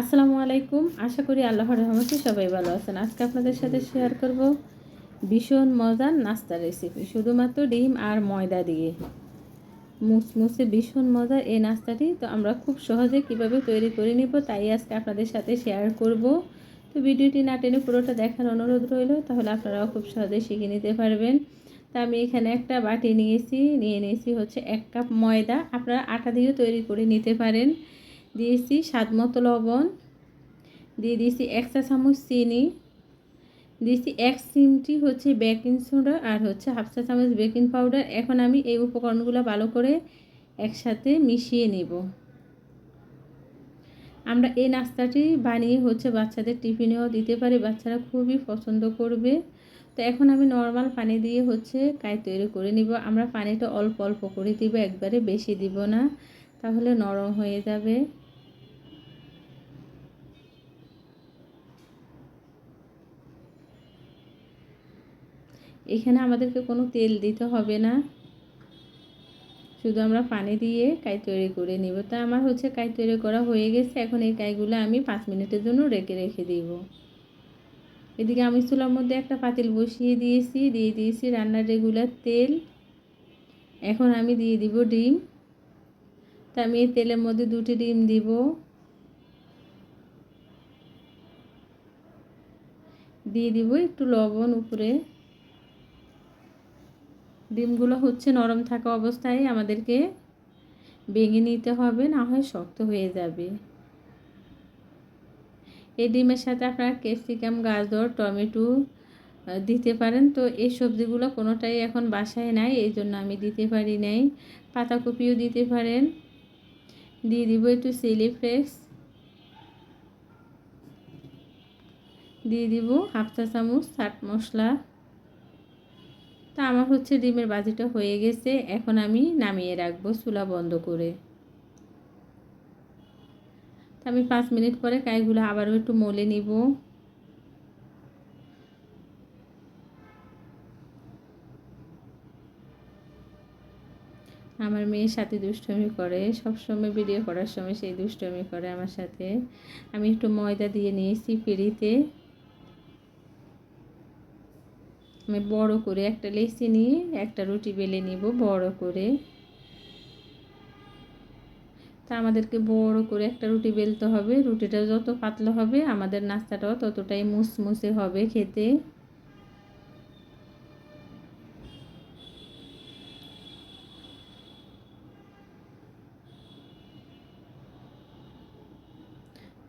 আসসালামু আলাইকুম। আশা করি আল্লাহর রহমতে সবাই ভালো আছেন। আজকে আপনাদের সাথে শেয়ার করব ভীষণ মজার নাস্তা রেসিপি শুধুমাত্র ডিম আর ময়দা দিয়ে। মুসমুসে ভীষণ মজার এই নাস্তাটি, তো আমরা খুব সহজে কীভাবে তৈরি করে নিব তাই আজকে আপনাদের সাথে শেয়ার করব। তো ভিডিওটি না টেনে পুরোটা দেখার অনুরোধ রইল, তাহলে আপনারাও খুব সহজে শিখে নিতে পারবেন। তা আমি এখানে একটা বাটি নিয়েছি, নিয়ে নিয়েছি হচ্ছে এক কাপ ময়দা। আপনারা আটা দিয়েও তৈরি করে নিতে পারেন। দিয়েছি স্বাদ মতো লবণ, দিয়ে দিয়েছি এক চা চামচ চিনি, দিয়েছি এক চিমটি হচ্ছে বেকিং সোডা আর হচ্ছে হাফ চা চামচ বেকিং পাউডার। এখন আমি এই উপকরণগুলো ভালো করে একসাথে মিশিয়ে নেব। আমরা এই নাস্তাটি বানিয়ে হচ্ছে বাচ্চাদের টিফিনেও দিতে পারি, বাচ্চারা খুবই পছন্দ করবে। তো এখন আমি নর্মাল পানি দিয়ে হচ্ছে কাই তৈরি করে নিব। আমরা পানিটা অল্প অল্প করে দিব, একবারে বেশি দিব না, তাহলে নরম হয়ে যাবে। এখানে আমাদেরকে কোনো তেল দিতে হবে না। শুধু আমরা পানি দিয়ে কাই তৈরি করে নিব। তা আমার হচ্ছে কাই তৈরি করা হয়ে গেছে। এখন এই কাইগুলো আমি পাঁচ মিনিটের জন্য রেখে রেখে দিব। এদিকে আমি চুলার মধ্যে একটা পাতিল বসিয়ে দিয়েছি। দিয়ে দিয়েছি রান্নার রেগুলার তেল। এখন আমি দিয়ে দিব ডিম। তা আমি এই তেলের মধ্যে দুটি ডিম দিব। দিয়ে দিব একটু লবণ উপরে। ডিমগুলো হচ্ছে নরম থাকা অবস্থায় আমাদেরকে ভেঙে নিতে হবে, না হয় শক্ত হয়ে যাবে। এই ডিমের সাথে আপনারা ক্যাপসিকাম, গাজর, টমেটো দিতে পারেন। তো এই সবজিগুলো কোনোটাই এখন বাসায় নাই, এই জন্য আমি দিতে পারি নাই। পাতাকপিও দিতে পারেন। দিয়ে দিব একটু চিলি ফ্লেক্স। দিয়ে দিব হাফ চা চামচ, চাট মশলা। আমার হচ্ছে ডিমের বাজিটা হয়ে গেছে, এখন আমি নামিয়ে রাখব চুলা বন্ধ করে। আমি পাঁচ মিনিট পরে কাইগুলো আবারও একটু মলে নিব। আমার মেয়ের সাথে দুষ্টমি করে সব সময় ভিডিও করার সময় সেই দুষ্টমি করে আমার সাথে। আমি একটু ময়দা দিয়ে নিয়েছি পিড়িতে। আমি বড় করে একটা লেচি নিয়ে একটা রুটি বেলে নিব, বড় করে। তা আমাদেরকে বড় করে একটা রুটি বেলতে হবে। রুটিটা যত পাতলা হবে, আমাদের নাস্তাটাও ততটাই মুসমুসে হবে খেতে।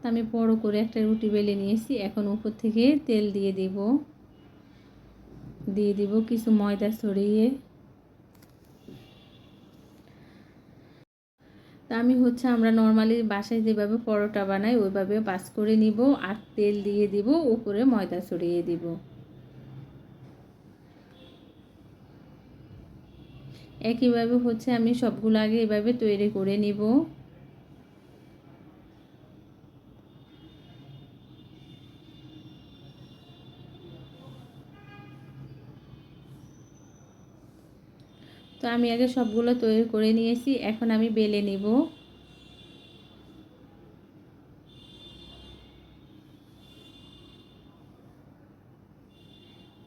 আমি বড় করে একটা রুটি বেলে নিয়েছি। এখন উপর থেকে তেল দিয়ে দিব। দিয়ে দিব কিছু ময়দা ছড়িয়ে। তা আমি হচ্ছে আমরা নর্মালি বাসায় যেভাবে পরোটা বানাই, ওইভাবে বাস করে নিব আর তেল দিয়ে দিব, উপরে ময়দা ছড়িয়ে দিব। একইভাবে হচ্ছে আমি সবগুলো আগে এভাবে তৈরি করে নিব। তো আমি আগে সবগুলো তৈরি করে নিয়েছি, এখন আমি বেলে নিব।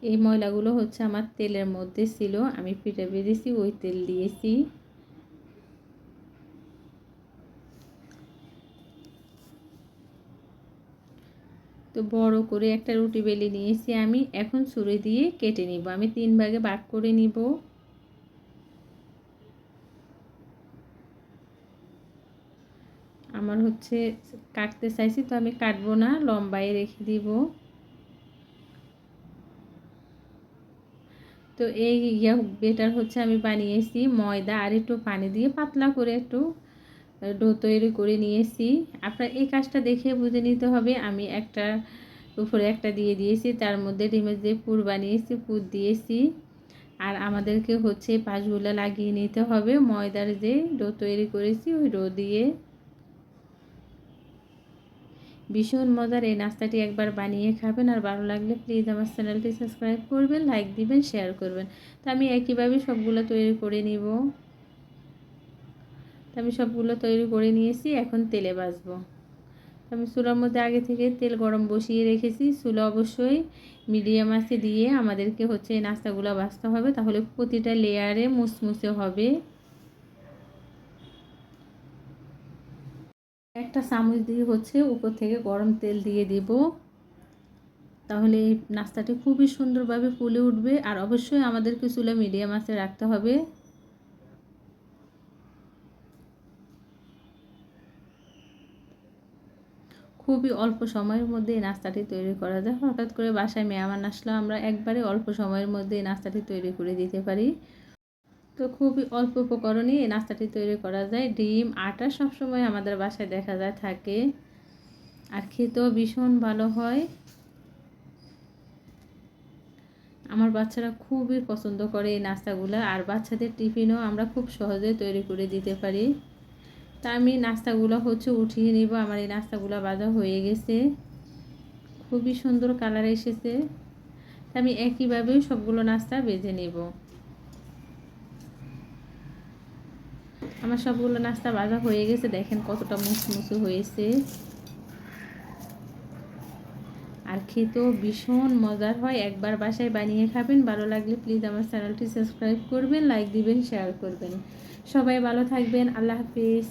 এই ময়লাগুলো হচ্ছে আমার তেলের মধ্যে ছিল, আমি পিঠে বেঁধেছি, ওই তেল দিয়েছি। তো বড় করে একটা রুটি বেলে নিয়েছি আমি, এখন ছুরি দিয়ে কেটে নিব। আমি তিন ভাগে ভাগ করে নিব। আমার হচ্ছে কাটতে চাইছি, তো আমি কাটবো না, লম্বায় রেখে দিব। তো এই বেটার হচ্ছে আমি বানিয়েছি ময়দা আর একটু পানি দিয়ে পাতলা করে একটু ডো তৈরি করে নিয়েছি। আপনার এই কাজটা দেখে বুঝে নিতে হবে, আমি একটা উপরে একটা দিয়ে দিয়েছি, তার মধ্যে ডিমের যে পুর বানিয়েছি, পুর দিয়েছি। আর আমাদেরকে হচ্ছে পাশগুলো লাগিয়ে নিতে হবে, ময়দার যে ডো তৈরি করেছি, ওই ডো দিয়ে। ভীষণ মজার এই নাস্তাটি একবার বানিয়ে খাবেন আর ভালো লাগলে প্লিজ আমার চ্যানেলটি সাবস্ক্রাইব করবেন লাইক দিবেন শেয়ার করবেন। তো আমি একইভাবে সবগুলো তৈরি করে নিব। আমি সবগুলো তৈরি করে নিয়েছি, এখন তেলে বাজবো আমি চুলার মধ্যে আগে থেকে তেল গরম বসিয়ে রেখেছি। চুলা অবশ্যই মিডিয়াম আঁচে দিয়ে আমাদেরকে হচ্ছে এই নাস্তাগুলো বাছতে হবে, তাহলে প্রতিটা লেয়ারে মুসমুসে হবে। একটা চামচ দিয়ে হচ্ছে উপর থেকে গরম তেল দিয়ে দিব। তাহলে এই নাস্তাটি খুবই সুন্দরভাবে ফুলে উঠবে আর অবশ্যই আমাদেরকে চুলা মিডিয়াম আঁচে রাখতে হবে। খুবই অল্প সময়ের মধ্যে এই নাস্তাটি তৈরি করা যায়। হঠাৎ করে বাসায় মেহমান আসলে আমরা একবারে অল্প সময়ের মধ্যে এই নাস্তাটি তৈরি করে দিতে পারি। তো খুবই অল্প উপকরণে এই নাস্তাটি তৈরি করা যায়। ডিম, আটা সবসময় আমাদের বাসায় দেখা যায়, থাকে। আর খেতেও ভীষণ ভালো হয়। আমার বাচ্চারা খুবই পছন্দ করে এই নাস্তাগুলো। আর বাচ্চাদের টিফিনও আমরা খুব সহজে তৈরি করে দিতে পারি। তা আমি নাস্তাগুলো হচ্ছে উঠিয়ে নিব। আমার এই নাস্তাগুলো বাজা হয়ে গেছে। খুবই সুন্দর কালার এসেছে। তা আমি একইভাবেই সবগুলো নাস্তা বেজে নেব। আমার সবগুলো নাস্তা ভাজা হয়ে গেছে, দেখেন কতটা মুসমুসু হয়েছে। আর খেতেও ভীষণ মজার হয়, একবার বাসায় বানিয়ে খাবেন, ভালো লাগলে প্লিজ আমার চ্যানেলটি সাবস্ক্রাইব করবেন লাইক দিবেন শেয়ার করবেন। সবাই ভালো থাকবেন, আল্লাহ হাফিজ।